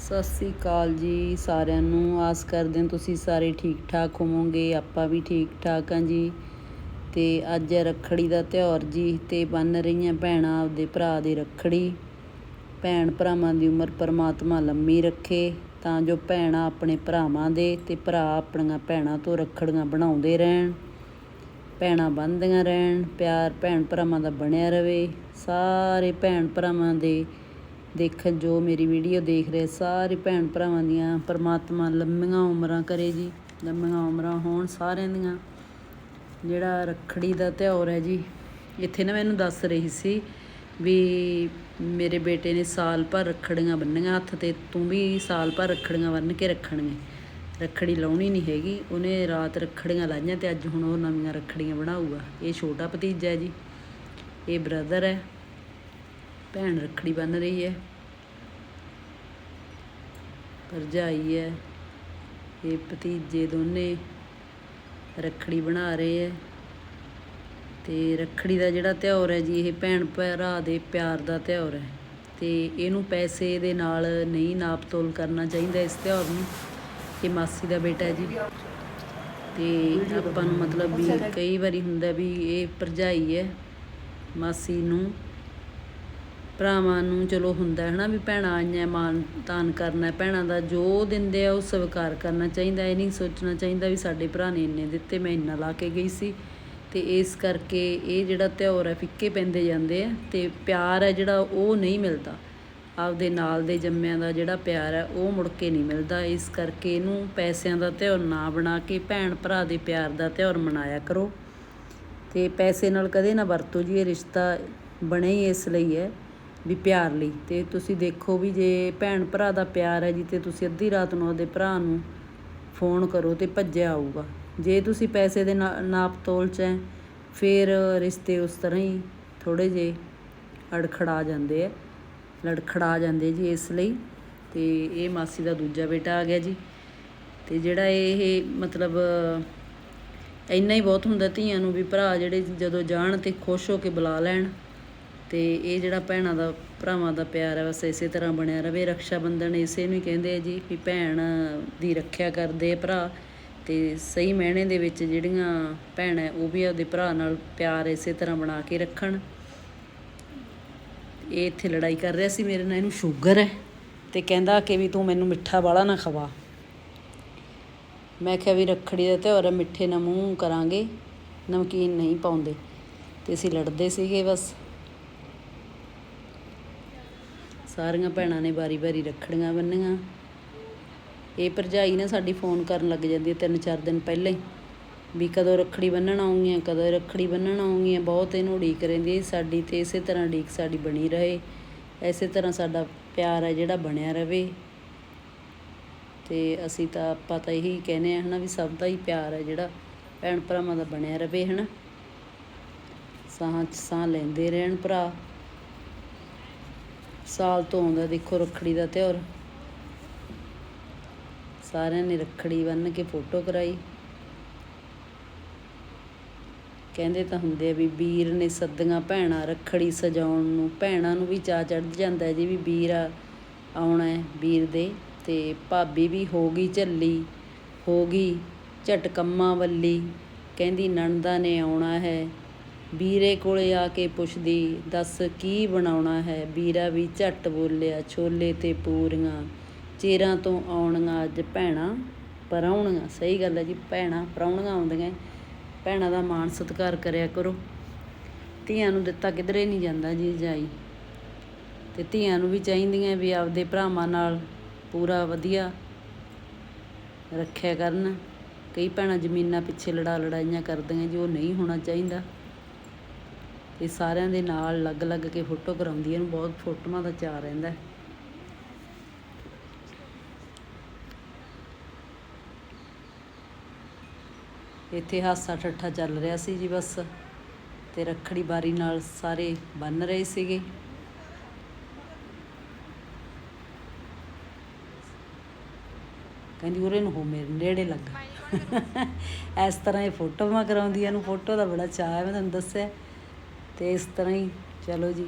ਸਤਿ ਸ੍ਰੀ ਅਕਾਲ ਜੀ ਸਾਰਿਆਂ ਨੂੰ। ਆਸ ਕਰਦੇ ਹਾਂ ਤੁਸੀਂ ਸਾਰੇ ਠੀਕ ਠਾਕ ਹੋਵੋਗੇ, ਆਪਾਂ ਵੀ ਠੀਕ ਠਾਕ ਹਾਂ ਜੀ। ਤੇ ਅੱਜ ਰੱਖੜੀ ਦਾ ਤਿਉਹਾਰ ਜੀ ਤੇ ਬੰਨ ਰਹੀਆਂ ਭੈਣਾਂ ਆਪਦੇ ਭਰਾ ਦੀ ਰੱਖੜੀ। ਭੈਣ ਭਰਾਵਾਂ ਦੀ ਉਮਰ ਪਰਮਾਤਮਾ ਲੰਮੀ ਰੱਖੇ, ਤਾਂ ਜੋ ਭੈਣਾਂ ਆਪਣੇ ਭਰਾਵਾਂ ਦੇ ਤੇ ਭਰਾ ਆਪਣੀਆਂ ਭੈਣਾਂ ਤੋਂ ਰੱਖੜੀਆਂ ਬਣਾਉਂਦੇ ਰਹਿਣ। ਭੈਣਾਂ ਬੰਨਦੀਆਂ ਰਹਿਣ, ਪਿਆਰ ਭੈਣ ਭਰਾਵਾਂ ਦਾ ਬਣਿਆ ਰਵੇ। ਸਾਰੇ ਭੈਣ ਭਰਾਵਾਂ ਦੇ ਦੇਖਣ ਜੋ ਮੇਰੀ ਵੀਡੀਓ ਦੇਖ ਰਹੇ ਸਾਰੇ ਭੈਣ ਭਰਾਵਾਂ ਦੀਆਂ, ਪਰਮਾਤਮਾ ਲੰਮੀਆਂ ਉਮਰਾਂ ਕਰੇ ਜੀ, ਲੰਮੀਆਂ ਉਮਰਾਂ ਹੋਣ ਸਾਰਿਆਂ ਦੀਆਂ। ਜਿਹੜਾ ਰੱਖੜੀ ਦਾ ਤਿਉਹਾਰ ਹੈ ਜੀ, ਇੱਥੇ ਨਾ ਮੈਨੂੰ ਦੱਸ ਰਹੀ ਸੀ ਵੀ ਮੇਰੇ ਬੇਟੇ ਨੇ ਸਾਲ ਭਰ ਰੱਖੜੀਆਂ ਬੰਨੀਆਂ ਹੱਥ ਤੇ, ਤੂੰ ਵੀ ਸਾਲ ਭਰ ਰੱਖੜੀਆਂ ਬੰਨ੍ਹ ਕੇ ਰੱਖਣਗੇ ਰੱਖੜੀ ਲਾਉਣੀ ਨਹੀਂ ਹੈਗੀ, ਉਹਨੇ ਰਾਤ ਰੱਖੜੀਆਂ ਲਾਈਆਂ ਤੇ ਅੱਜ ਹੁਣ ਉਹ ਨਵੀਆਂ ਰੱਖੜੀਆਂ ਬਣਾਊਗਾ। ਇਹ ਛੋਟਾ ਭਤੀਜਾ ਹੈ ਜੀ, ਇਹ ਬ੍ਰਦਰ ਹੈ। ਭੈਣ ਰੱਖੜੀ ਬੰਨ ਰਹੀ ਹੈ। ਭਰਜਾਈ ਹੈ। ਇਹ ਭਤੀਜੇ ਦੋਨੇ ਰੱਖੜੀ ਬਣਾ ਰਹੇ ਹੈ। ਤੇ ਰੱਖੜੀ ਦਾ ਜਿਹੜਾ ਤਿਉਹਾਰ ਹੈ ਜੀ, ਇਹ ਭੈਣ ਭਰਾ ਦੇ ਪਿਆਰ ਦਾ ਤਿਉਹਾਰ ਹੈ। ਤੇ ਇਹਨੂੰ ਪੈਸੇ ਦੇ ਨਾਲ ਨਹੀਂ ਨਾਪਤੋਲ ਕਰਨਾ ਚਾਹੀਦਾ ਇਸ ਤਿਉਹਾਰ ਨੂੰ। ਇਹ ਮਾਸੀ ਦਾ ਬੇਟਾ ਹੈ ਜੀ। ਤੇ ਆਪਾਂ ਨੂੰ ਮਤਲਬ ਵੀ ਕਈ ਵਾਰੀ ਹੁੰਦਾ ਵੀ ਇਹ ਭਰਜਾਈ ਹੈ ਮਾਸੀ ਨੂੰ ਭਰਾਵਾਂ ਨੂੰ ਚਲੋ ਹੁੰਦਾ ਹੈ ਨਾ ਵੀ ਭੈਣਾਂ ਆਈਆਂ ਮਾਨ ਤਾਨ ਕਰਨਾ ਭੈਣਾਂ ਦਾ ਜੋ ਦਿੰਦੇ ਆ ਉਹ ਸਵੀਕਾਰ ਕਰਨਾ ਚਾਹੀਦਾ, ਇਹ ਨਹੀਂ ਸੋਚਣਾ ਚਾਹੀਦਾ ਵੀ ਸਾਡੇ ਭਰਾ ਨੇ ਇੰਨੇ ਦਿੱਤੇ, ਮੈਂ ਇੰਨਾ ਲਾ ਕੇ ਗਈ ਸੀ। ਤੇ ਇਸ ਕਰਕੇ ਇਹ ਜਿਹੜਾ ਤਿਉਹਾਰ ਹੈ, ਫਿੱਕੇ ਪੈਂਦੇ ਜਾਂਦੇ ਆ ਤੇ ਪਿਆਰ ਹੈ ਜਿਹੜਾ ਉਹ ਨਹੀਂ ਮਿਲਦਾ। ਆਪਦੇ ਨਾਲ ਦੇ ਜੰਮਿਆਂ ਦਾ ਜਿਹੜਾ ਪਿਆਰ ਹੈ, ਉਹ ਮੁੜ ਕੇ ਨਹੀਂ ਮਿਲਦਾ। ਇਸ ਕਰਕੇ ਇਹਨੂੰ ਪੈਸਿਆਂ ਦਾ ਤਿਉਹਾਰ ਨਾ ਬਣਾ ਕੇ ਭੈਣ ਭਰਾ ਦੇ ਪਿਆਰ ਦਾ ਤਿਉਹਾਰ ਮਨਾਇਆ ਕਰੋ। ਤੇ ਪੈਸੇ ਨਾਲ ਕਦੇ ਨਾ ਵਰਤੋ ਜੀ, ਇਹ ਰਿਸ਼ਤਾ ਬਣੇ ਹੀ ਇਸ ਲਈ ਹੈ। ਵੀ ਪਿਆਰ ਲਈ। ਤੇ ਤੁਸੀਂ ਦੇਖੋ ਵੀ ਜੇ ਭੈਣ ਭਰਾ ਦਾ ਪਿਆਰ ਹੈ ਜੀ, ਤੇ ਤੁਸੀਂ ਅੱਧੀ ਰਾਤ ਨੂੰ ਉਹਦੇ ਭਰਾ ਨੂੰ ਫੋਨ ਕਰੋ ਤੇ ਭੱਜਿਆ ਆਊਗਾ। ਜੇ ਤੁਸੀਂ ਪੈਸੇ ਦੇ ਨਾ- ਨਾਪ ਤੋਲ ਚ ਹੈ, ਫਿਰ ਰਿਸ਼ਤੇ ਉਸ ਤਰ੍ਹਾਂ ਹੀ ਥੋੜੇ ਜੇ ਅੜਖੜਾ ਜਾਂਦੇ ਆ ਲੜਖੜਾ ਜਾਂਦੇ ਜੀ ਇਸ ਲਈ। ਤੇ ਇਹ ਮਾਸੀ ਦਾ ਦੂਜਾ ਬੇਟਾ ਆ ਗਿਆ ਜੀ। ਤੇ ਜਿਹੜਾ ਇਹ ਮਤਲਬ ਇੰਨਾ ਹੀ ਬਹੁਤ ਹੁੰਦਾ ਧੀਆਂ ਨੂੰ ਵੀ ਭਰਾ ਜਿਹੜੇ ਜਦੋਂ ਜਾਣ ਤੇ ਖੁਸ਼ ਹੋ ਕੇ ਬੁਲਾ ਲੈਣ। ਤੇ ਇਹ ਜਿਹੜਾ ਭੈਣਾਂ ਦਾ ਭਰਾਵਾਂ ਦਾ ਪਿਆਰ ਹੈ ਬਸ ਇਸੇ ਤਰ੍ਹਾਂ ਬਣਿਆ ਰਵੇ ਰੱਖਿਆ ਬੰਧਨ ਇਸੇ ਨੂੰ ਕਹਿੰਦੇ ਆ ਜੀ ਵੀ ਭੈਣ ਦੀ ਰੱਖਿਆ ਕਰਦੇ ਭਰਾ ਤੇ ਸਹੀ ਮਹਿਣੇ ਦੇ ਵਿੱਚ ਜਿਹੜੀਆਂ ਭੈਣਾਂ ਹੈ, ਉਹ ਵੀ ਆਪਦੇ ਭਰਾ ਨਾਲ ਪਿਆਰ ਇਸੇ ਤਰ੍ਹਾਂ ਬਣਾ ਕੇ ਰੱਖਣ। ਇਹ ਇੱਥੇ ਲੜਾਈ ਕਰ ਰਿਹਾ ਸੀ ਮੇਰੇ ਨਾਲ ਇਹਨੂੰ ਸ਼ੂਗਰ ਹੈ ਤੇ ਕਹਿੰਦਾ ਕਿ ਵੀ ਤੂੰ ਮੈਨੂੰ ਮਿੱਠਾ ਵਾਲਾ ਨਾ ਖਵਾ। ਮੈਂ ਕਿਹਾ ਵੀ ਰੱਖੜੀ ਦਾ ਤਿਉਹਾਰ ਹੈ ਮਿੱਠੇ ਨਾਲ ਮੂੰਹ ਕਰਾਂਗੇ ਨਮਕੀਨ ਨਹੀਂ ਪਾਉਂਦੇ। ਤੇ ਅਸੀਂ ਲੜਦੇ ਸੀਗੇ ਬਸ। ਸਾਰੀਆਂ ਭੈਣਾਂ ਨੇ ਵਾਰੀ-ਵਾਰੀ ਰੱਖੜੀਆਂ ਬੰਨੀਆਂ। ਇਹ ਭਰਜਾਈ ਨਾ ਸਾਡੀ ਫੋਨ ਕਰਨ ਲੱਗ ਜਾਂਦੀ ਹੈ ਤਿੰਨ ਚਾਰ ਦਿਨ ਪਹਿਲਾਂ ਹੀ ਵੀ ਕਦੋਂ ਰੱਖੜੀ ਬੰਨਣ ਆਉਂਗੀਆਂ, ਕਦੋਂ ਰੱਖੜੀ ਬੰਨਣ ਆਉਂਗੀਆਂ, ਬਹੁਤ ਇਹਨੂੰ ਉਡੀਕ ਰਹਿੰਦੀ ਹੈ ਸਾਡੀ ਤੇ ਇਸੇ ਤਰ੍ਹਾਂ ਉਡੀਕ ਸਾਡੀ ਬਣੀ ਰਹੇ, ਇਸੇ ਤਰ੍ਹਾਂ ਸਾਡਾ ਪਿਆਰ ਹੈ ਜਿਹੜਾ ਬਣਿਆ ਰਵੇ ਤੇ ਅਸੀਂ ਤਾਂ ਆਪਾਂ ਤਾਂ ਇਹੀ ਕਹਿੰਦੇ ਆ ਹਨਾ ਵੀ ਸਭ ਦਾ ਹੀ ਪਿਆਰ ਹੈ ਜਿਹੜਾ ਭੈਣ ਭਰਾਵਾਂ ਦਾ ਬਣਿਆ ਰਵੇ ਹਨਾ। ਸਾਹ 'ਚ ਸਾਹ ਲੈਂਦੇ ਰਹਿਣ ਭਰਾ। ਸਾਲ ਤੋਂ ਆਉਂਦਾ ਦੇਖੋ ਰੱਖੜੀ ਦਾ ਤਿਉਹਾਰ। ਸਾਰਿਆਂ ਨੇ ਰੱਖੜੀ ਬੰਨ੍ਹ ਕੇ ਫੋਟੋ ਕਰਾਈ। ਕਹਿੰਦੇ ਤਾਂ ਹੁੰਦੇ ਆ ਵੀ ਵੀਰ ਨੇ ਸੱਦੀਆਂ ਭੈਣਾਂ ਰੱਖੜੀ ਸਜਾਉਣ ਨੂੰ, ਭੈਣਾਂ ਨੂੰ ਵੀ ਚਾ ਚੜ ਜਾਂਦਾ ਜੀ ਵੀ ਵੀਰ ਆ, ਆਉਣਾ ਹੈ ਵੀਰ ਦੇ। ਤੇ ਭਾਬੀ ਵੀ ਹੋ ਗਈ ਝੱਲੀ, ਹੋ ਗਈ ਝਟਕੰਮਾ ਵੱਲੀ। ਕਹਿੰਦੀ ਨਣਦਾ ਨੇ ਆਉਣਾ ਹੈ ਵੀਰੇ ਕੋਲੇ ਆ ਕੇ ਪੁੱਛਦੀ, ਦੱਸ ਕੀ ਬਣਾਉਣਾ ਹੈ? ਵੀਰਾ ਵੀ ਝੱਟ ਬੋਲਿਆ, ਛੋਲੇ ਤੇ ਪੂਰੀਆਂ। ਚਿਰਾਂ ਤੋਂ ਆਉਣੀਆਂ ਅੱਜ ਭੈਣਾਂ ਪਰਾਉਣੀਆਂ ਸਹੀ ਗੱਲ ਹੈ ਜੀ, ਭੈਣਾਂ ਪਰਾਉਣੀਆਂ ਆਉਂਦੀਆਂ। ਭੈਣਾਂ ਦਾ ਮਾਣ ਸਤਿਕਾਰ ਕਰਿਆ ਕਰੋ। ਧੀਆਂ ਨੂੰ ਦਿੱਤਾ ਕਿਧਰੇ ਨਹੀਂ ਜਾਂਦਾ ਜੀ ਜਾਈ। ਤੇ ਧੀਆਂ ਨੂੰ ਵੀ ਚਾਹੀਦੀਆਂ ਵੀ ਆਪਦੇ ਭਰਾਵਾਂ ਨਾਲ ਪੂਰਾ ਵਧੀਆ ਰੱਖਿਆ ਕਰਨ। ਕਈ ਭੈਣਾਂ ਜ਼ਮੀਨਾਂ ਪਿੱਛੇ ਲੜਾ ਲੜਾਈਆਂ ਕਰਦੀਆਂ ਜੀ ਉਹ ਨਹੀਂ ਹੋਣਾ ਚਾਹੀਦਾ। ਇਹ ਸਾਰਿਆਂ ਦੇ ਨਾਲ ਲੱਗ ਲੱਗ ਕੇ ਫੋਟੋ ਕਰਾਉਂਦੀ ਇਹਨੂੰ ਬਹੁਤ ਫੋਟੋਆਂ ਦਾ ਚਾਅ ਰਹਿੰਦਾ। ਇੱਥੇ ਹਾਸਾ ਠੱਠਾ ਚੱਲ ਰਿਹਾ ਸੀ ਜੀ ਬਸ ਤੇ ਰੱਖੜੀ ਬਾਰੀ ਨਾਲ ਸਾਰੇ ਬੰਨ ਰਹੇ ਸੀਗੇ। ਕਹਿੰਦੀ ਉਰੇ ਨੂੰ ਹੋ ਮੇਰੇ ਨੇੜੇ ਲੱਗ। ਇਸ ਤਰ੍ਹਾਂ ਇਹ ਫੋਟੋਆਂ ਕਰਾਉਂਦੀਆਂ ਨੂੰ ਫੋਟੋ ਦਾ ਬੜਾ ਚਾਅ ਹੈ ਮੈਂ ਤੁਹਾਨੂੰ ਦੱਸਿਆ। ਅਤੇ ਇਸ ਤਰ੍ਹਾਂ ਹੀ, ਚਲੋ ਜੀ,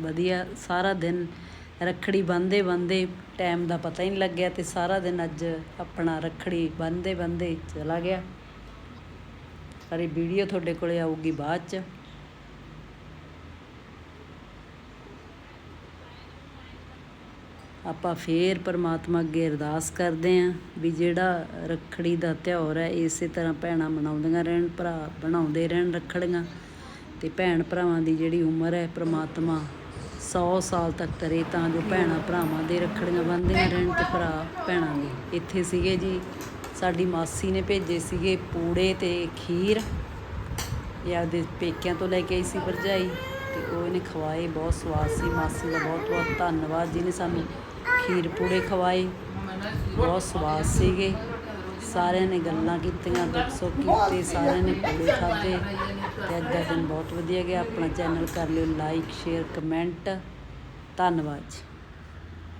ਵਧੀਆ ਸਾਰਾ ਦਿਨ ਰੱਖੜੀ ਬੰਨ੍ਹਦੇ ਬੰਨ੍ਹਦੇ ਟਾਈਮ ਦਾ ਪਤਾ ਹੀ ਨਹੀਂ ਲੱਗਿਆ ਅਤੇ ਸਾਰਾ ਦਿਨ ਅੱਜ ਆਪਣਾ ਰੱਖੜੀ ਬੰਨ੍ਹਦੇ ਬੰਨ੍ਹਦੇ ਚਲਾ ਗਿਆ। ਸਾਰੀ ਵੀਡੀਓ ਤੁਹਾਡੇ ਕੋਲੇ ਆਊਗੀ ਬਾਅਦ ਚ। ਆਪਾਂ ਫੇਰ ਪਰਮਾਤਮਾ ਅੱਗੇ ਅਰਦਾਸ ਕਰਦੇ ਆਂ ਵੀ ਜਿਹੜਾ ਰੱਖੜੀ ਦਾ ਤਿਉਹਾਰ ਹੈ, ਇਸੇ ਤਰ੍ਹਾਂ ਭੈਣਾਂ ਮਨਾਉਂਦੀਆਂ ਰਹਿਣ, ਭਰਾ ਬਣਾਉਂਦੇ ਰਹਿਣ ਰੱਖੜੀਆਂ। ਤੇ ਭੈਣ ਭਰਾਵਾਂ ਦੀ ਜਿਹੜੀ ਉਮਰ ਹੈ ਪ੍ਰਮਾਤਮਾ 100 ਸਾਲ ਤੱਕ ਕਰੇ ਤਾਂ ਜੋ ਭੈਣਾਂ ਭਰਾਵਾਂ ਦੇ ਰੱਖੜੀਆਂ ਬੰਨ੍ਹਦੀਆਂ ਰਹਿਣ ਤੇ ਭਰਾ ਭੈਣਾਂ ਦੇ। ਇੱਥੇ ਸੀਗੇ ਜੀ, ਸਾਡੀ ਮਾਸੀ ਨੇ ਭੇਜੇ ਸੀਗੇ ਪੂੜੇ ਤੇ ਖੀਰ। ਇਹ ਆਪਦੇ ਪੇਕਿਆਂ ਤੋਂ ਲੈ ਕੇ ਆਈ ਸੀ ਭਰਜਾਈ ਤੇ ਉਹ ਇਹਨੇ ਖਵਾਏ, ਬਹੁਤ ਸਵਾਦ ਸੀ। ਮਾਸੀ ਦਾ ਬਹੁਤ ਬਹੁਤ ਧੰਨਵਾਦ ਜਿਹਨੇ ਸਾਨੂੰ ਖੀਰ ਪੂੜੇ ਖਵਾਏ, ਬਹੁਤ ਸਵਾਦ ਸੀਗੇ। ਸਾਰਿਆਂ ਨੇ ਗੱਲਾਂ ਕੀਤੀਆਂ ਦੁੱਖ ਸੁੱਖ ਕੀਤੇ, ਸਾਰਿਆਂ ਨੇ ਪੂੜੇ ਖਾਦੇ ਤੇ ਅੱਜ ਦਾ ਦਿਨ ਬਹੁਤ ਵਧੀਆ ਗਿਆ। ਆਪਣਾ ਚੈਨਲ ਕਰ ਲਿਓ ਲਾਈਕ ਸ਼ੇਅਰ ਕਮੈਂਟ ਧੰਨਵਾਦ ਜੀ।